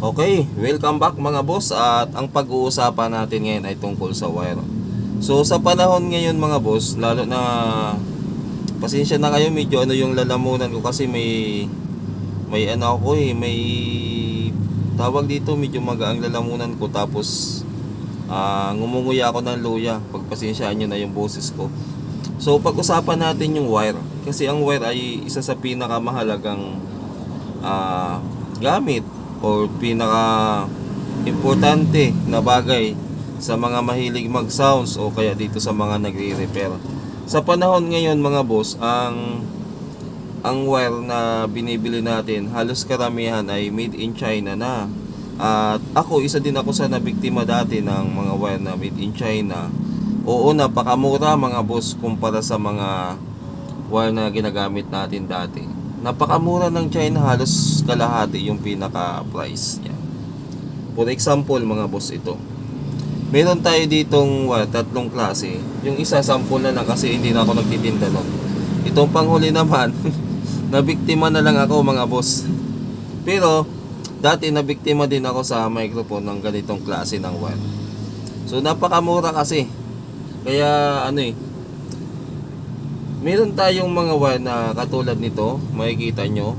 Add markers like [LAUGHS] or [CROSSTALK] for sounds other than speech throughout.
Okay, welcome back mga boss at ang pag-uusapan natin ngayon ay tungkol sa wire. So sa panahon ngayon mga boss, lalo na pasensya na kayo medyo ano yung lalamunan ko kasi may may ano ako eh, may tawag dito medyo magaang lalamunan ko tapos ah ngumunguya ako ng luya. Pagpasensyaan nyo na yung boses ko. So pag-usapan natin yung wire kasi ang wire ay isa sa pinakamahalagang ah gamit or pinaka importante na bagay sa mga mahilig mag-sounds o kaya dito sa mga nagre-repair. Sa panahon ngayon mga boss, ang ang wire na binibili natin, halos karamihan ay made in China na. At ako, isa din ako sa nabiktima dati ng mga wire na made in China. Oo, napakamura mga boss kumpara sa mga wire na ginagamit natin dati. Napakamura ng China, halos kalahati yung pinaka price niya. For example, mga boss ito. Meron tayo ditong wire, tatlong klase. Yung isa, sample na lang kasi hindi na ako nagtitinda nun. Itong panghuli naman, [LAUGHS] nabiktima na lang ako mga boss. Pero, dati nabiktima din ako sa microphone ng ganitong klase ng wire. So, napakamura kasi. Kaya, ano eh, Meron tayong mga wire na katulad nito, makikita nyo.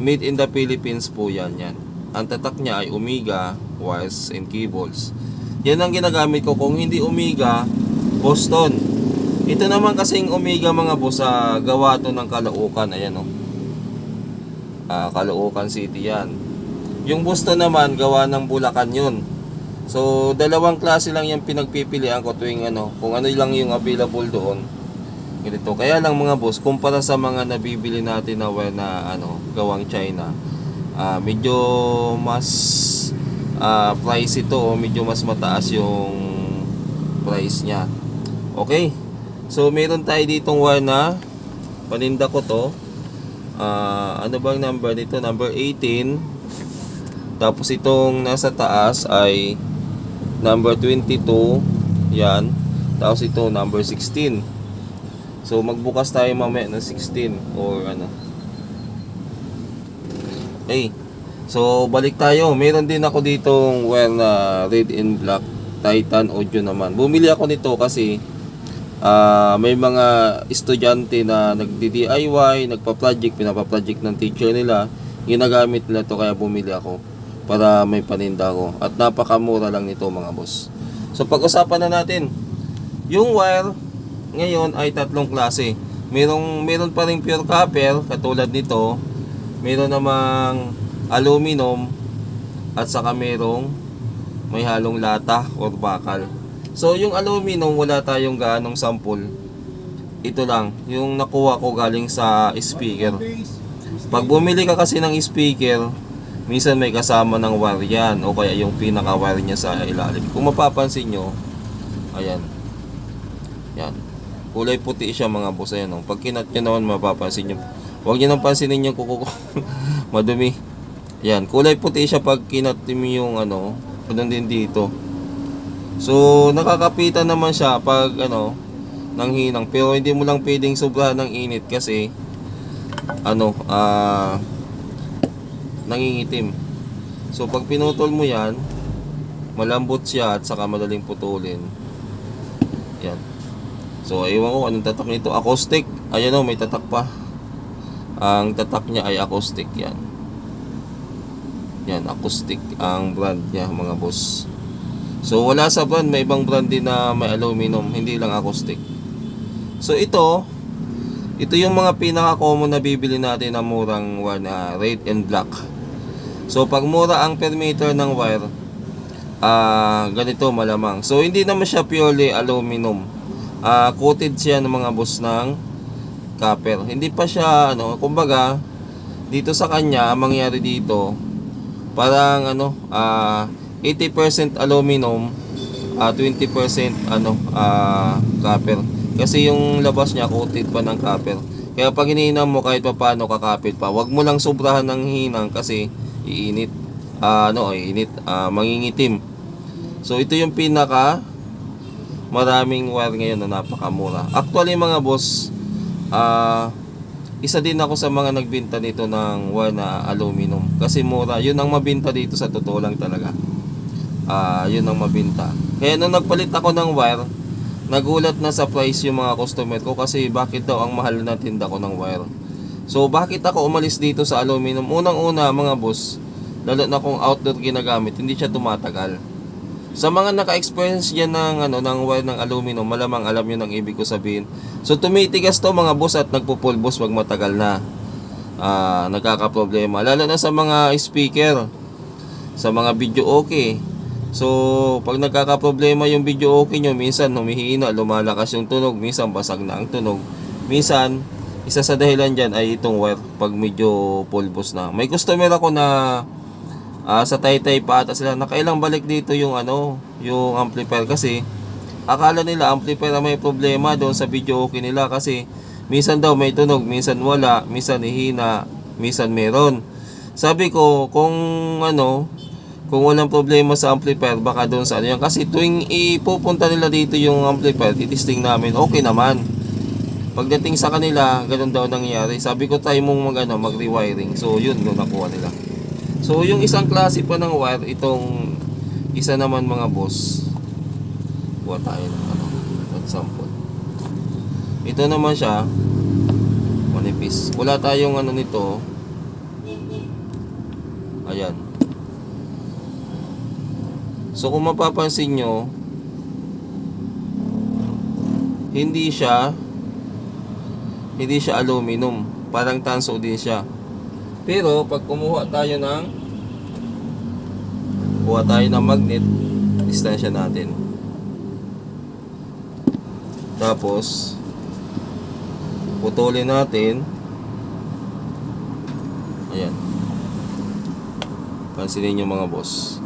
Made in the Philippines po yan, yan. Ang tatak niya ay Omega wires and cables. Yan ang ginagamit ko. Kung hindi Omega, Boston. Ito naman kasing Omega mga boss, sa gawa to ng Caloocan. Ayan o. Ah, Caloocan City yan. Yung Boston naman, gawa ng Bulacan yun. So, dalawang klase lang yung pinagpipilian ko tuwing ano, kung ano lang yung available doon ganito. Kaya lang mga boss, kumpara sa mga nabibili natin na wire na ano, gawang China, ah medyo mas ah price ito o medyo mas mataas yung price niya. Okay. So meron tayo ditong wire na paninda ko to. Ah ano bang number nito? Number 18. Tapos itong nasa taas ay number 22. Yan. Tapos ito number 16. So magbukas tayo mamaya ng 16 or ano. Okay. So balik tayo. Meron din ako ditong wire na red and black Titan audio naman. Bumili ako nito kasi ah may mga estudyante na nagdi-DIY, nagpa-project, pinapa-project ng teacher nila. Ginagamit nila to kaya bumili ako para may paninda ko. At napakamura lang nito mga boss. So pag-usapan na natin yung wire ngayon ay tatlong klase. Merong meron pa ring pure copper katulad nito. Meron namang aluminum at saka merong may halong lata or bakal. So yung aluminum wala tayong gaanong sample. Ito lang, yung nakuha ko galing sa speaker. Pag bumili ka kasi ng speaker, minsan may kasama ng wire yan o kaya yung pinaka wire niya sa ilalim. Kung mapapansin nyo, ayan. Yan. Kulay puti siya mga boss. Ayan, oh. Pag kinat nyo naman mapapansin nyo. Huwag nyo nang pansinin yung kuko ko. [LAUGHS] Madumi. Yan. Kulay puti siya pag kinat mo yung ano. Ganun din dito. So, nakakapitan naman siya pag ano, nang hinang. Pero hindi mo lang pwedeng sobrahan ng init kasi ano, ah nangingitim. So, pag pinutol mo yan, malambot siya at saka madaling putulin. Yan. So, ewan ko anong tatak nito. Acoustic. Ayan o, may tatak pa. Ang tatak niya ay acoustic yan. Yan, acoustic ang brand niya mga boss. So, wala sa brand. May ibang brand din na may aluminum. Hindi lang acoustic. So, ito, ito yung mga pinaka-common na bibili natin na murang wire na red and black. So, pag mura ang per meter ng wire, ah ganito malamang. So, hindi naman siya purely aluminum ah coated siya ng mga boss ng copper. Hindi pa siya ano, kumbaga dito sa kanya ang mangyari dito parang ano ah 80% aluminum ah 20% ano ah copper. Kasi yung labas niya coated pa ng copper. Kaya pag hinihinam mo kahit pa paano kakapit pa, wag mo lang sobrahan ng hinang kasi iinit. Ah ano, iinit, ah mangingitim. So ito yung pinaka maraming wire ngayon na napakamura. Actually mga boss, ah isa din ako sa mga nagbinta nito ng wire na aluminum. Kasi mura. Yun ang mabinta dito sa totoo lang talaga. Ah, yun ang mabinta. Kaya nung nagpalit ako ng wire, nagulat na sa price yung mga customer ko kasi bakit daw ang mahal na tinda ko ng wire. So bakit ako umalis dito sa aluminum? Unang-una mga boss, lalo na kung outdoor ginagamit, hindi siya tumatagal. Sa mga naka-experience yan ng, ano, ng wire ng aluminum, malamang alam yun ang ibig ko sabihin. So tumitigas to mga boss at nagpupulbos wag matagal na. Ah, nagkakaproblema. Lalo na sa mga speaker, sa mga video okay. So, pag nagkakaproblema yung video okay nyo, minsan humihina, lumalakas yung tunog, minsan basag na ang tunog. Minsan, isa sa dahilan dyan ay itong wire pag medyo pulbos na. May customer ako na ah, sa Taytay pa ata sila, nakailang balik dito yung ano, yung amplifier kasi akala nila amplifier ang may problema doon sa video okay nila kasi minsan daw may tunog, minsan wala, minsan ihina, minsan meron. Sabi ko, kung ano, kung walang problema sa amplifier, baka doon sa ano yan. Kasi tuwing ipupunta nila dito yung amplifier, titisting namin, okay naman. Pagdating sa kanila, ganun daw nangyayari. Sabi ko tayo mong mag, ano, mag-rewiring. So, yun, doon nakuha nila. So, yung isang klase pa ng wire, itong isa naman mga boss. Kuha tayo ng ano, example. Ito naman siya, manipis. Wala tayong ano nito. Ayan. So kung mapapansin nyo, hindi siya hindi siya aluminum. Parang tanso din siya. Pero pag kumuha tayo ng kuha tayo ng magnet, distansya natin. Tapos putulin natin. Ayan. Pansinin nyo mga boss.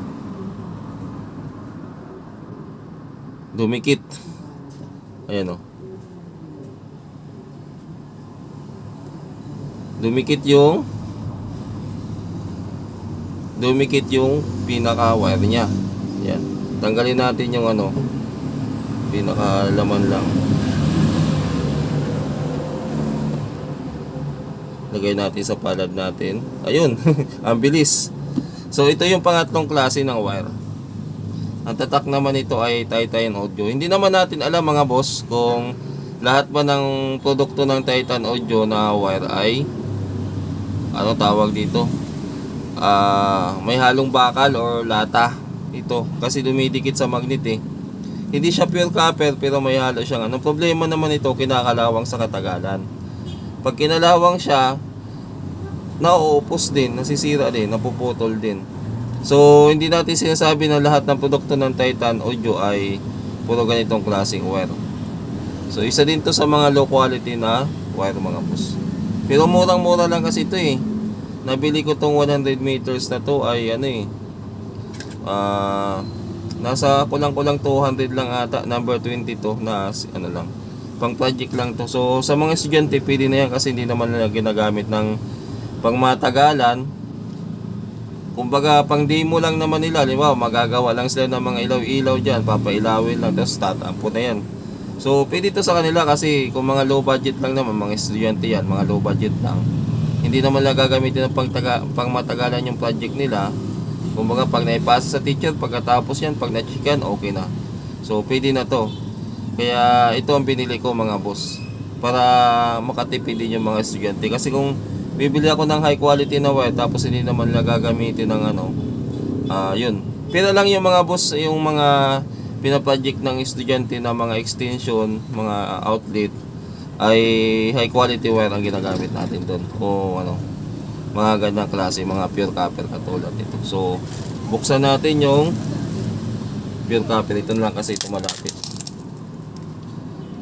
Dumikit. Ayan o. Dumikit yung dumikit yung pinaka wire niya. Ayan. Tanggalin natin yung ano pinaka laman lang. Lagay natin sa palad natin. Ayun, [LAUGHS] ang bilis. So ito yung pangatlong klase ng wire. Ang tatak naman ito ay Titan Audio. Hindi naman natin alam mga boss kung lahat ba ng produkto ng Titan Audio na wire ay ano tawag dito? Ah, may halong bakal or lata ito kasi dumidikit sa magnet eh. Hindi siya pure copper pero may halo siyang ano. Problema naman ito kinakalawang sa katagalan. Pag kinalawang siya, nauupos din, nasisira din, napuputol din. So, hindi natin sinasabi na lahat ng produkto ng Titan Audio ay puro ganitong klaseng wire. So, isa din to sa mga low quality na wire mga boss. Pero murang-mura lang kasi ito eh. Nabili ko tong 100 meters na to ay ano eh. Ah, nasa kulang-kulang 200 lang ata, number 22 na si- ano lang. Pang project lang to. So, sa mga estudyante, pwede na yan kasi hindi naman nila ginagamit ng pangmatagalan. Kumbaga, pang demo lang naman nila, di ba? Magagawa lang sila ng mga ilaw-ilaw dyan, papailawin lang, tapos tatampo na yan. So, pwede to sa kanila kasi kung mga low budget lang naman, mga estudyante yan, mga low budget lang. Hindi naman nila gagamitin ng pangtaga, pangmatagalan yung project nila. Kumbaga, pag naipasa sa teacher, pagkatapos yan, pag na-checkan, okay na. So, pwede na to. Kaya, ito ang binili ko mga boss. Para makatipid din yung mga estudyante. Kasi kung bibili ako ng high quality na wire tapos hindi naman nila gagamitin ng ano ah yun pero lang yung mga boss yung mga pinaproject ng estudyante na mga extension mga outlet ay high quality wire ang ginagamit natin doon o ano mga ganyang klase mga pure copper katulad nito. So buksan natin yung pure copper. Ito lang kasi ito malapit.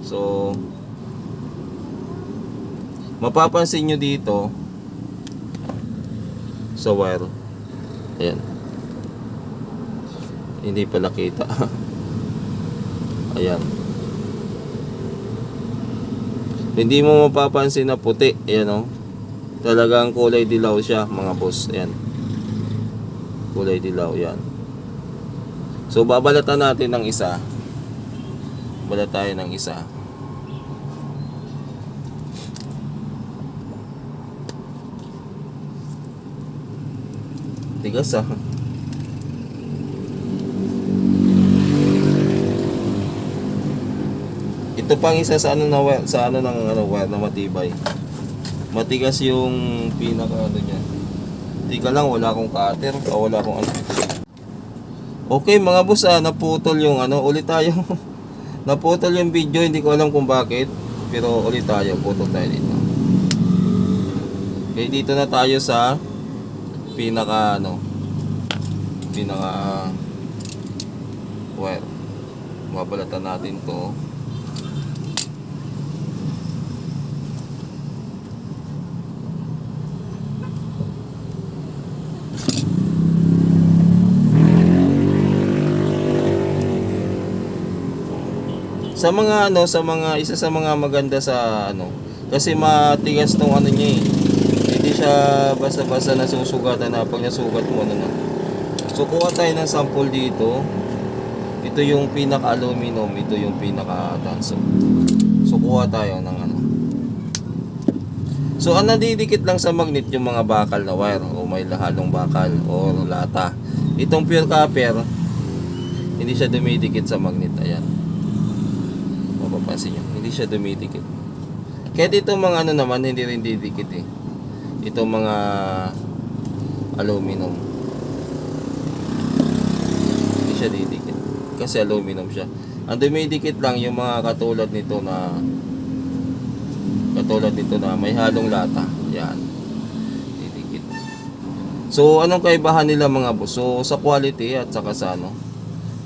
So mapapansin nyo dito sa wire. Ayan. Hindi pala kita. [LAUGHS] Ayan hindi mo mapapansin na puti. Ayan o. Talagang kulay dilaw siya mga boss. Ayan. Kulay dilaw. Ayan. So babalatan natin ng isa. Balat tayo ng isa. Tigas ah. Ito pang isa sa ano na sa ano ng ano na matibay. Matigas yung pinaka ano niya. Tika lang wala akong cutter o wala akong ano. Okay mga boss ah, naputol yung ano, ulit tayo. [LAUGHS] naputol yung video, hindi ko alam kung bakit. Pero ulit tayo, putol tayo dito. Okay, dito na tayo sa pinaka ano, pinaka wire. Mabalatan natin to. Sa mga ano, sa mga isa sa mga maganda sa ano, kasi matigas tong ano niya eh. Hindi siya basta-basta nasusugatan na pag nasugat mo ano. no. So kuha tayo ng sample dito. Ito yung pinaka aluminum, ito yung pinaka tanso. So kuha tayo ng ano. So ang nadidikit lang sa magnet yung mga bakal na wire o may halong bakal o lata. Itong pure copper, hindi siya dumidikit sa magnet. Ayan mapapansin nyo, hindi siya dumidikit. Kahit itong mga ano naman, hindi rin didikit eh. Itong mga aluminum. Hindi siya didikit. Kasi aluminum siya. Ang dumidikit lang yung mga katulad nito na katulad nito na may halong lata. Yan. Didikit. So, anong kaibahan nila mga boss? So, sa quality at saka sa ano.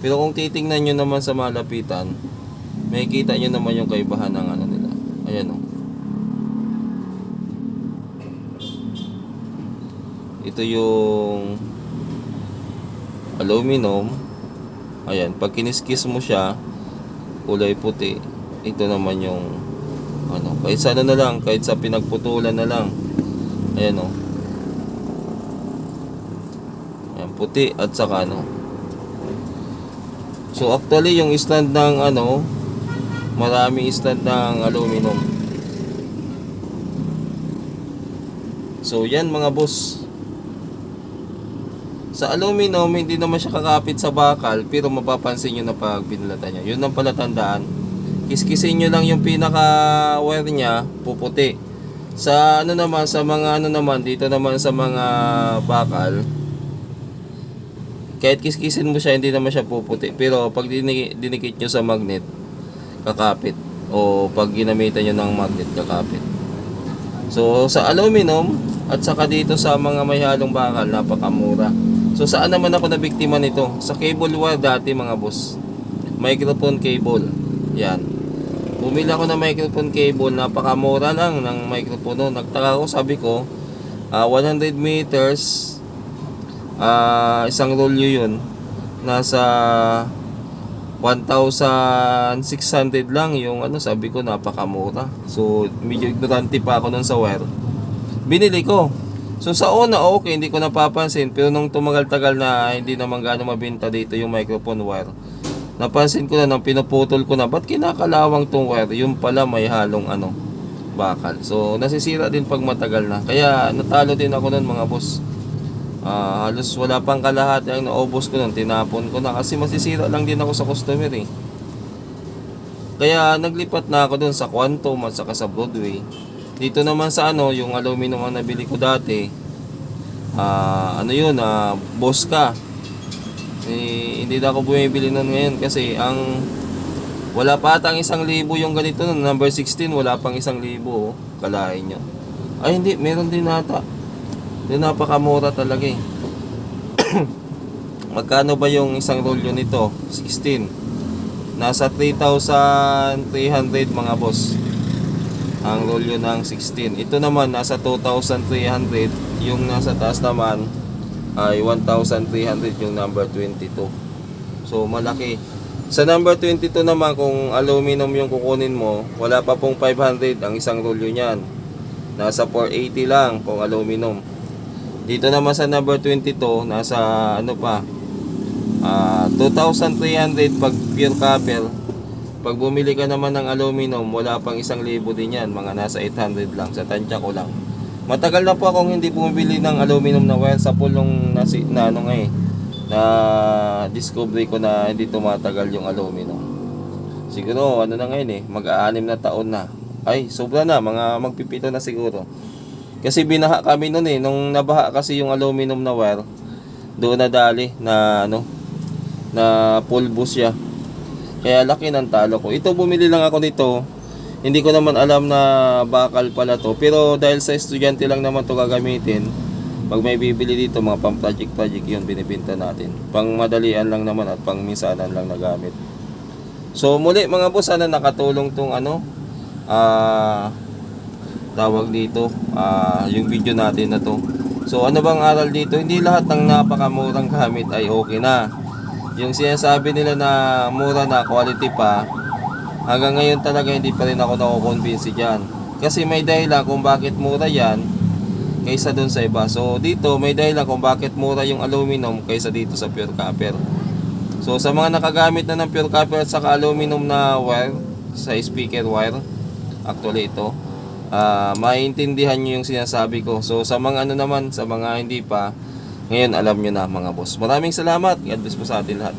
Pero kung titingnan nyo naman sa malapitan, may kita nyo naman yung kaibahan ng ano nila. Ayan o. Ito yung aluminum. Ayan, pag kiniskis mo siya, kulay puti. Ito naman yung ano, kahit sa ano na lang, kahit sa pinagputulan na lang. Ayan o. Ayan, puti at saka ano. So actually yung stand ng ano, marami stand ng aluminum. So yan mga boss. Sa aluminum, hindi naman siya kakapit sa bakal, pero mapapansin nyo na pag pinalatan niya. Yun ang palatandaan. Kiskisin nyo lang yung pinaka wire niya, puputi. Sa ano naman, sa mga ano naman, dito naman sa mga bakal, kahit kiskisin mo siya, hindi naman siya puputi. Pero pag dinikit nyo sa magnet, kakapit. O pag ginamitan nyo ng magnet, kakapit. So, sa aluminum, at saka dito sa mga may halong bakal, napakamura. So, saan naman ako nabiktima nito? Sa cable wire dati, mga boss. Microphone cable. Yan. Bumili ako ng microphone cable, napakamura lang ng microphone. No? Nagtaka ako, sabi ko, ah, 100 meters, ah isang rolyo yun nasa 1,600 lang yung ano sabi ko napakamura. So medyo ignorante pa ako nun sa wire binili ko. So sa una okay hindi ko napapansin. Pero nung tumagal-tagal na hindi naman gaano mabenta dito yung microphone wire napansin ko na nang pinuputol ko na ba't kinakalawang tong wire yung pala may halong ano bakal. So nasisira din pag matagal na. Kaya natalo din ako nun mga boss Ah, halos wala pang kalahati ang naubos ko nun, tinapon ko na kasi masisira lang din ako sa customer eh. Kaya naglipat na ako dun sa Quantum at saka sa Broadway. Dito naman sa ano, yung aluminum ang nabili ko dati. Ah, ano yun, ah, Bosca. Eh, hindi na ako bumibili nun ngayon kasi ang wala pa atang isang libo yung ganito nun. Number 16, wala pang isang libo. Oh. Kalahin nyo. Ay hindi, meron din nata. Yung napakamura talaga eh. [COUGHS] Magkano ba yung isang rolyo nito? 16. Nasa 3,300 mga boss. Ang rolyo ng 16. Ito naman nasa 2,300. Yung nasa taas naman ay 1,300 yung number 22. So malaki. Sa number 22 naman kung aluminum yung kukunin mo, wala pa pong 500 ang isang rolyo niyan. Nasa 480 lang kung aluminum. Dito naman sa number 22, nasa ano pa, ah 2,300 pag pure copper. Pag bumili ka naman ng aluminum, wala pang isang libo din yan. Mga nasa 800 lang. Sa tansya ko lang. Matagal na po akong hindi bumibili ng aluminum na wire sa pulong na, na ano nga eh, na discovery ko na hindi tumatagal yung aluminum. Siguro ano na ngayon eh, mag-aanim na taon na. Ay, sobra na, mga magpipito na siguro. Kasi binaha kami noon eh, nung nabaha kasi yung aluminum na wire, doon na dali na ano, na pulbo siya. Kaya laki ng talo ko. Ito bumili lang ako nito. Hindi ko naman alam na bakal pala to. Pero dahil sa estudyante lang naman to gagamitin, pag may bibili dito, mga pang project project yun, binibinta natin. Pang madalian lang naman at pang minsanan lang nagamit. So muli mga boss, sana nakatulong tong ano, ah, tawag dito, ah, yung video natin na to. So ano bang aral dito? Hindi lahat ng napakamurang gamit ay okay na. Yung sinasabi nila na mura na, quality pa, hanggang ngayon talaga hindi pa rin ako nakukonvince dyan. Kasi may dahilan kung bakit mura yan kaysa dun sa iba. So dito may dahilan kung bakit mura yung aluminum kaysa dito sa pure copper. So sa mga nakagamit na ng pure copper at saka aluminum na wire, sa speaker wire, actually ito, ah maintindihan nyo yung sinasabi ko. So sa mga ano naman, sa mga hindi pa, ngayon alam nyo na mga boss. Maraming salamat. God bless po sa atin lahat.